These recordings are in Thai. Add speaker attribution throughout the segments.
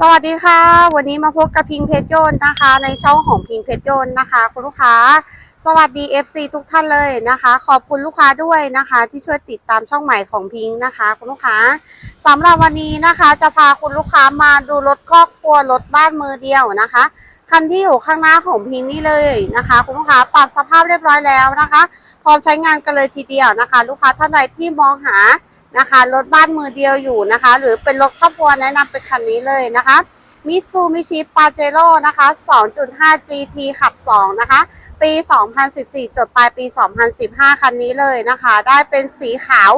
Speaker 1: สวัสดีค่ะ วันนี้มาพบกับพิงเพชรโยนนะคะ ในช่องของพิงเพชรโยนนะคะ คุณลูกค้า สวัสดี FC ทุกท่านเลยนะคะ ขอบคุณลูกค้าด้วยนะคะ ที่ช่วยติดตามช่องใหม่ของพิงนะคะ คุณลูกค้าสำหรับวันนี้นะคะจะพาคุณลูกค้ามาดูรถครอบครัวรถบ้านมือเดียวนะคะคันที่อยู่ข้างหน้าของพิงนี่เลยนะคะ คุณลูกค้าปรับสภาพเรียบร้อยแล้วนะคะ พร้อมใช้งานกันเลยทีเดียวนะคะ ลูกค้าท่านใดที่มองหา นะคะรถบ้านมือเดียวอยู่นะคะ หรือเป็นรถครอบครัวแนะนำเป็นคันนี้เลยนะคะมิซูมิชิปาเจโร่นะคะ 2.5 GT ขับ 2 นะคะ ปี 2014 จดปลายปี 2015 คันนี้เลยนะคะ ได้เป็นสีขาว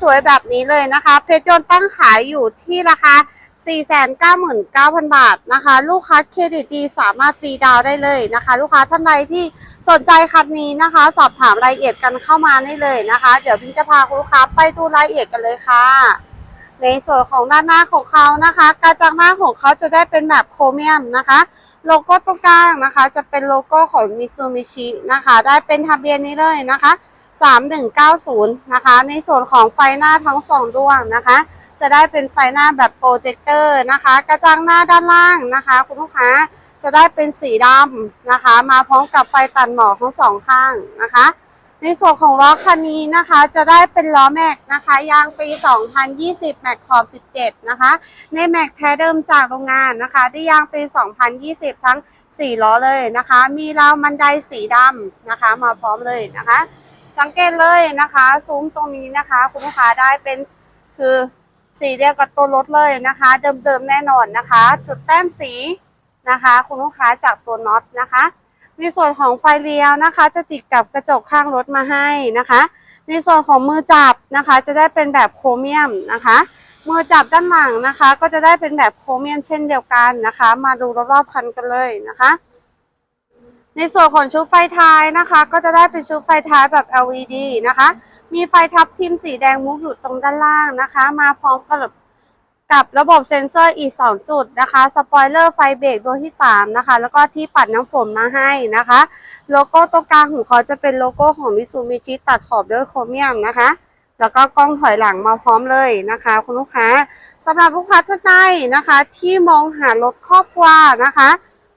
Speaker 1: สวยๆ แบบนี้เลยนะคะ เพชรยนต์ตั้งขายอยู่ที่ราคา 499,000 บาทนะคะ ลูกค้าเครดิตดีสามารถฟรีดาวได้เลยนะคะ ลูกค้าท่านใดที่สนใจคันนี้นะคะ สอบถามรายละเอียดกันเข้ามาได้เลยนะคะ เดี๋ยวพิมจะพาคุณลูกค้าไปดูรายละเอียดกันเลยค่ะ ในส่วนของด้านหน้าของเขานะคะกระจังหน้าของเขาจะได้เป็นแบบโครเมียมนะคะ โลโก้ตรงกลางนะคะ จะเป็นโลโก้ของมิซูมิชินะคะ ได้เป็นทะเบียนนี้เลยนะคะ 3190 นะคะ ในส่วนของไฟหน้าทั้งสองดวงนะคะ จะได้เป็นไฟหน้าแบบโปรเจคเตอร์นะคะ กระจังหน้าด้านล่างนะคะ คุณลูกค้าจะได้เป็นสีดำนะคะ มาพร้อมกับไฟตัดหมอกทั้งสองข้างนะคะ ในส่วนของล้อคันนี้นะคะ จะได้เป็นล้อแม็กนะคะยางปี 2020 แม็กขอบ 17 นะคะ ในแม็กแท้เดิมจากโรงงานนะคะได้ยางปี 2020 ทั้ง 4 ล้อเลยนะคะ มีราวบันไดสีดำนะคะ มาพร้อมเลยนะคะ สังเกตเลยนะคะ ซุ้มตรงนี้นะคะ คุณลูกค้าได้เป็นคือ สีเดียวกับตัวรถเลยนะคะ เดิมๆแน่นอนนะคะ จุดแต้มสีนะคะ คุณลูกค้าจากตัวน็อตนะคะ ในส่วนของไฟเลี้ยวนะคะ จะติดกับกระจกข้างรถมาให้นะคะ ในส่วนของมือจับนะคะ จะได้เป็นแบบโครเมียมนะคะ มือจับด้านหลังนะคะ ก็จะได้เป็นแบบโครเมียมเช่นเดียวกันนะคะ มาดูรอบๆคันกันเลยนะคะ ในส่วนของชุดไฟท้ายนะคะ ก็จะได้เป็นชุดไฟท้ายแบบ LED นะคะ มีไฟทับทิมสีแดงมุกอยู่ตรงด้านล่างนะคะ มาพร้อมกับกับระบบเซ็นเซอร์อีก 2 จุดนะคะ สปอยเลอร์ไฟเบรกตัวที่ 3 นะคะ แล้วก็ที่ปัดน้ำฝนมาให้นะคะ โลโก้ตรงกลางของเขาจะเป็นโลโก้ของมิซูมิชิตัดขอบด้วยโครเมียมนะคะ แล้วก็กล้องถอยหลังมาพร้อมเลยนะคะ คุณลูกค้าสำหรับลูกค้าท่านใดนะคะ ที่มองหารถครอบครัวนะคะ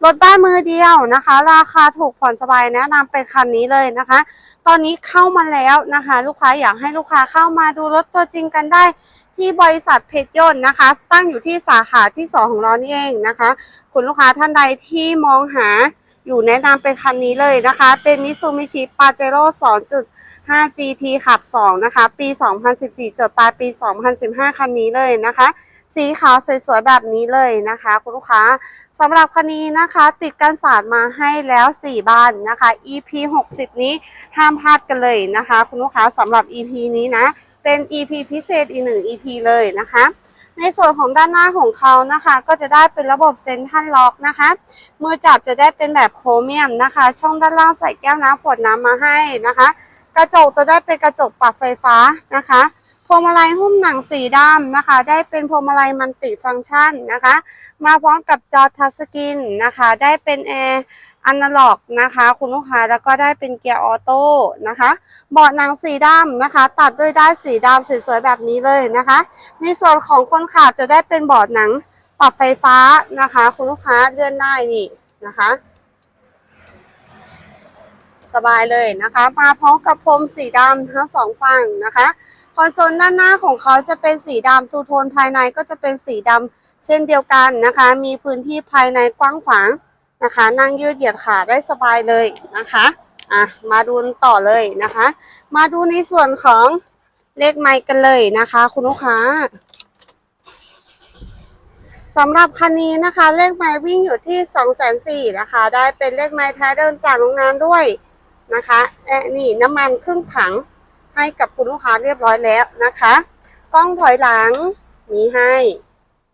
Speaker 1: รถบ้านมือเดียวนะคะ ราคาถูกผ่อนสบายแนะนำเป็นคันนี้เลยนะคะ ตอนนี้เข้ามาแล้วนะคะ ลูกค้าอยากให้ลูกค้าเข้ามาดูรถตัวจริงกันได้ที่บริษัทเพชรยนต์นะคะ ตั้งอยู่ที่สาขาที่ 2 ของเรานี่เองนะคะ คุณลูกค้าท่านใดที่มองหาอยู่แนะนำเป็นคันนี้เลยนะคะ เป็นมิซูมิชิปาเจโร่2.5 GT ขับ 2 นะคะ ปี 2014 เจอปลายปี 2015 คันนี้เลยนะคะ สีขาวสวยๆแบบนี้เลยนะคะ คุณลูกค้าสำหรับคันนี้นะคะ ติดกันศาสตร์มาให้แล้ว 4บานนะคะ EP 60 นี้ห้ามพลาดกันเลยนะคะ คุณลูกค้าสำหรับ EP นี้นะ เป็น EP พิเศษอีกหนึ่ง EP เลยนะคะในส่วนของด้านหน้าของเขานะคะ ก็จะได้เป็นระบบเซ็นทรัลล็อกนะคะ มือจับจะได้เป็นแบบโครเมียมนะคะ ช่องด้านล่างใส่แก้วน้ำขวดน้ำมาให้นะคะ กระจกจะได้เป็นกระจกปรับไฟฟ้านะคะ พวงมาลัยหุ้มหนังสีดำนะคะ ได้เป็นพวงมาลัยมันติฟังก์ชันนะคะ มาพร้อมกับจอทัชสกรีนนะคะ ได้เป็นแอร์อนาล็อกนะคะ คุณลูกค้าแล้วก็ได้เป็นเกียร์ออโต้นะคะเบาะหนังสีดำนะคะ ตัดด้วยได้ายสีดำสวยๆแบบนี้เลยนะคะ ในส่วนของคนขับจะได้เป็นเบาะหนังปรับไฟฟ้านะคะ คุณลูกค้าเลื่อนได้นี่นะคะ สบายเลยนะคะ มาพร้อมกับพรมสีดำทั้งสองฝั่งนะคะ คอนโซลด้านหน้าของเขาจะเป็นสีดำทูโทนภายในก็จะเป็นสีดำเช่นเดียวกันนะคะ มีพื้นที่ภายในกว้างขวางนะคะ นั่งยืดเหยียดขาได้สบายเลยนะคะอะมาดูต่อเลยนะคะ มาดูในส่วนของเลขไมค์กันเลยนะคะ คุณลูกค้าสำหรับคันนี้นะคะ เลขไมค์วิ่งอยู่ที่2 4 0 0 0นะคะ ได้เป็นเลขไมค์แท้เดินจากโรงงานด้วยนะคะและนี่น้ำมันครึ่งถัง ให้กับคุณลูกค้าเรียบร้อยแล้วนะคะ กล้องถอยหลังมีให้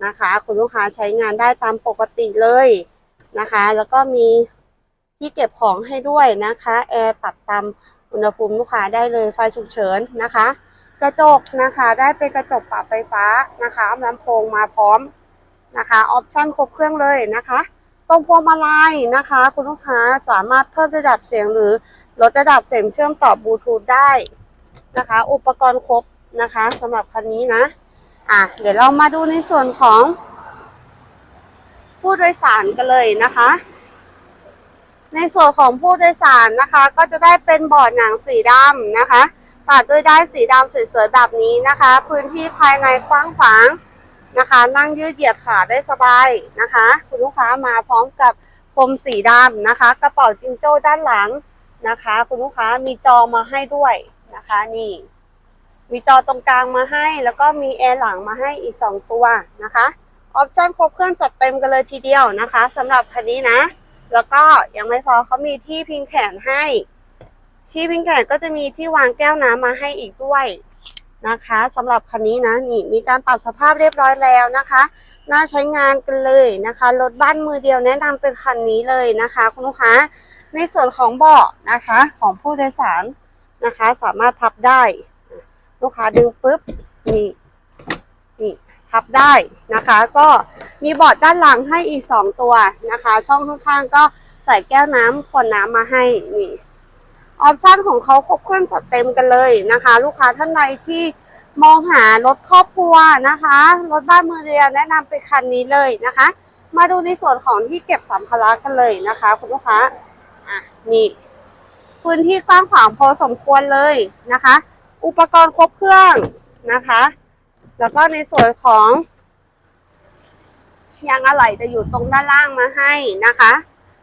Speaker 1: นะคะ คุณลูกค้าใช้งานได้ตามปกติเลยนะคะ แล้วก็มีที่เก็บของให้ด้วยนะคะแอร์ปรับตามอุณหภูมิลูกค้าได้เลยไฟฉุกเฉินนะคะ กระจกนะคะได้เป็นกระจกปรับไฟฟ้านะคะลำโพงมาพร้อมนะคะออปชั่นครบเครื่องเลยนะคะ ตรงพวงมาลัยนะคะ คุณลูกค้าสามารถเพิ่มระดับเสียงหรือลดระดับเสียงเชื่อมต่อบลูทูธได้ นะคะ อุปกรณ์ครบนะคะสำหรับคันนี้นะ อะ เดี๋ยวเรามาดูในส่วนของ ผู้โดยสารกันเลยนะคะ ในส่วนของผู้โดยสารนะคะ ก็จะได้เป็นเบาะหนังสีดำนะคะ ตัดด้วยได้ายสีดำสวยๆแบบนี้นะคะ พื้นที่ภายในกว้างขวางนะคะ นั่งยืดเหยียดขาได้สบายนะคะ คุณลูกค้ามาพร้อมกับพรมสีดำนะคะ กระเป๋าจิงโจ้ด้านหลังนะคะ คุณลูกค้ามีจอมาให้ด้วย นะคะนี่ มีจอตรงกลางมาให้ แล้วก็มีแอร์หลังมาให้อีก 2 ตัวนะคะออปชั่นครบเครื่องจัดเต็มกันเลยทีเดียวนะคะสำหรับคันนี้นะ แล้วก็ยังไม่พอเขามีที่พิงแขนให้ ที่พิงแขนก็จะมีที่วางแก้วน้ำมาให้อีกด้วยนะคะสำหรับคันนี้นะนี่มีการปรับสภาพเรียบร้อยแล้วนะคะ น่าใช้งานกันเลยนะคะรถบ้านมือเดียวแนะนำเป็นคันนี้เลยนะคะ คุณลูกค้าในส่วนของเบาะนะคะของผู้โดยสาร นะคะ สามารถพับได้ ลูกค้าดึงปุ๊บนี่นี่พับได้นะคะ ก็มีเบาะด้านหลังให้อีก 2 ตัวนะคะ ช่องข้างๆ ก็ใส่แก้วน้ำขวดน้ำมาให้นี่ออปชั่นของเขาครบเครื่องจัดเต็มกันเลยนะคะ ลูกค้าท่านใดที่มองหารถครอบครัวนะคะรถบ้านมือเดียวแนะนำเป็นคันนี้เลยนะคะ มาดูในส่วนของที่เก็บสัมภาระกันเลยนะคะ คุณลูกค้าอะนี่ พื้นที่กว้างขวางพอสมควรเลยนะคะ อุปกรณ์ครบเครื่องนะคะ แล้วก็ในส่วนของยางอะไหล่จะอยู่ตรงด้านล่างมาให้นะคะ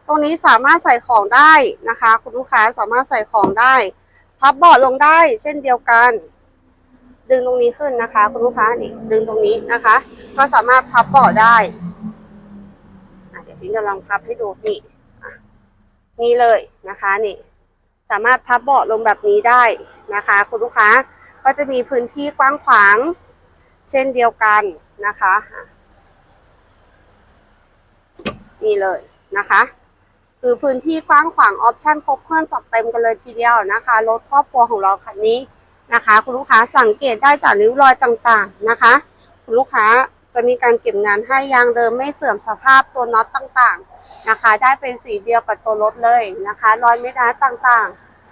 Speaker 1: ตรงนี้สามารถใส่ของได้นะคะ คุณลูกค้าสามารถใส่ของได้ พับเบาะลงได้เช่นเดียวกัน ดึงตรงนี้ขึ้นนะคะ คุณลูกค้านี่ดึงตรงนี้นะคะ ก็สามารถพับเบาะได้เดี๋ยวพี่จะลองพับให้ดูนี่นี่เลยนะคะนี่ สามารถพับเบาะลงแบบนี้ได้นะคะ คุณลูกค้าก็จะมีพื้นที่กว้างขวาง เช่นเดียวกันนะคะ นี่เลยนะคะ คือพื้นที่กว้างขวางออปชั่นครบเครื่องจัดเต็มกันเลยทีเดียวนะคะรถครอบครัวของเราคันนี้นะคะ คุณลูกค้าสังเกตได้จากริ้วรอยต่างๆนะคะ คุณลูกค้า จะมีการเก็บงานให้ยางเดิมไม่เสื่อมสภาพตัวน็อตต่างๆนะคะ ได้เป็นสีเดียวกับตัวรถเลยนะคะ รอยเม็ดอาร์ตต่าง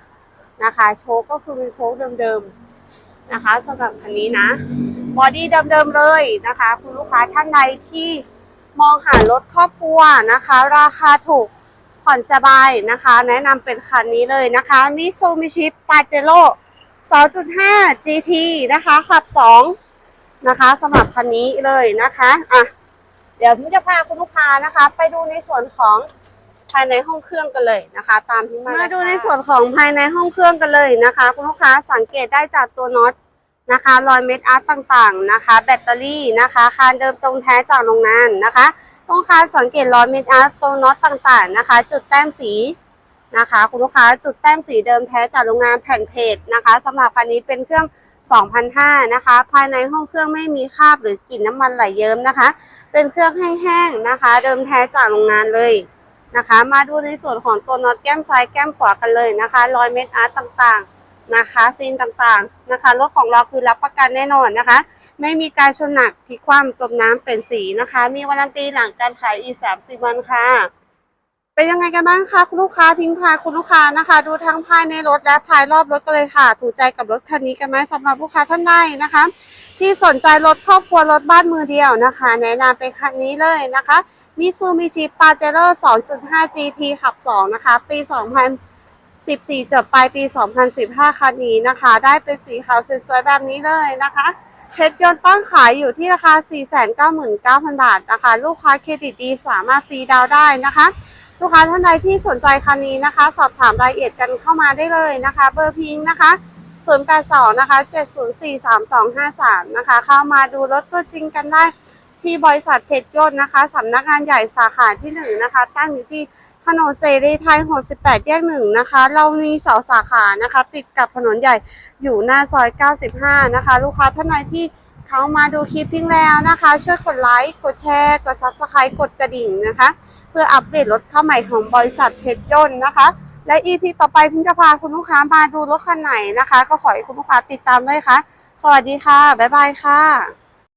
Speaker 1: ๆนะคะ โชคก็คือเป็นโชคเดิมๆนะคะสำหรับคันนี้นะบอดี้เดิมๆเลยนะคะ คุณลูกค้าท่านใดที่มองหารถครอบครัวนะคะ ราคาถูกผ่อนสบายนะคะ แนะนำเป็นคันนี้เลยนะคะมิซูมิชิปาเจโร่2.5 GT นะคะขับ 2 นะคะสำหรับคันนี้เลยนะคะอะเดี๋ยวพี่จะพาคุณลูกค้านะคะ ไปดูในส่วนของภายในห้องเครื่องกันเลยนะคะ ตามที่มามาดูในส่วนของภายในห้องเครื่องกันเลยนะคะ คุณลูกค้าสังเกตได้จากตัวน็อตนะคะรอยเม็ดอาร์ตต่างๆนะคะ แบตเตอรี่นะคะคานเดิมตรงแท้จากโรงงานนะคะตรงคาสังเกตรอยเม็ดอาร์ตตรงน็อตต่างๆนะคะ จุดแต้มสีนะคะ คุณลูกค้าจุดแต้มสีเดิมแท้จากโรงงานแผ่นเพจนะคะสำหรับคันนี้เป็นเครื่อง 2,500นะคะ ภายในห้องเครื่องไม่มีคราบหรือกลิ่นน้ำมันไหลเยิ้มนะคะ เป็นเครื่องแห้งๆนะคะ เดิมแท้จากโรงงานเลยนะคะ มาดูในส่วนของตัวน็อตแก้มซ้ายแก้มขวากันเลยนะคะ รอยเม็ดอาร์ตต่างๆนะคะซีนต่างๆนะคะ รถของเราคือรับประกันแน่นอนนะคะ ไม่มีการชนหนักพลิกคว่ำจมน้ำเป็นสีนะคะ มีวารันตีหลังการขายอีกสามสิบวันค่ะ เป็นยังไงกันบ้างคะคุณลูกค้าพิงพาคุณลูกค้านะคะ ดูทั้งภายในรถและภายรอบรถกันเลยค่ะ ถูกใจกับรถคันนี้กันไหมสำหรับลูกค้าท่านใดนะคะ ที่สนใจรถครอบครัวรถบ้านมือเดียวนะคะ แนะนำเป็นคันนี้เลยนะคะมิซูมิชิปาเจโร่ 2.5 GT ขับ 2 นะคะ ปี 2014 จบปลายปี 2015 คันนี้นะคะ ได้เป็นสีขาวสวยๆแบบนี้เลยนะคะเพชรยนต์ต้นขายอยู่ที่ราคา 499,000 บาทนะคะ ลูกค้าเครดิตดีสามารถฟรีดาวได้นะคะ ลูกค้าท่านใดที่สนใจคันนี้นะคะ สอบถามรายละเอียดกันเข้ามาได้เลยนะคะ เบอร์พิงค์นะคะ 082 นะคะ 7043253 นะคะ เข้ามาดูรถตัวจริงกันได้ที่บริษัทเพชรยนต์นะคะสำนักงานใหญ่สาขาที่หนึ่งนะคะ ตั้งอยู่ที่ถนนเสรีไทย 68 แยกหนึ่งนะคะ เรามีเสาสาขานะคะ ติดกับถนนใหญ่อยู่หน้าซอย 95 นะคะ ลูกค้าท่านใดที่เขามาดูคลิปพิงแล้วนะคะ ช่วยกดไลค์ กดแชร์ กด subscribe กดกระดิ่งนะคะ เพื่ออัปเดตรถเข้าใหม่ของบริษัทเพชรยนต์นะคะ และ EP ต่อไปพิงจะพาคุณลูกค้ามาดูรถคันไหนนะคะ ก็ขอให้คุณลูกค้าติดตามด้วยค่ะ สวัสดีค่ะ บ๊ายบายค่ะ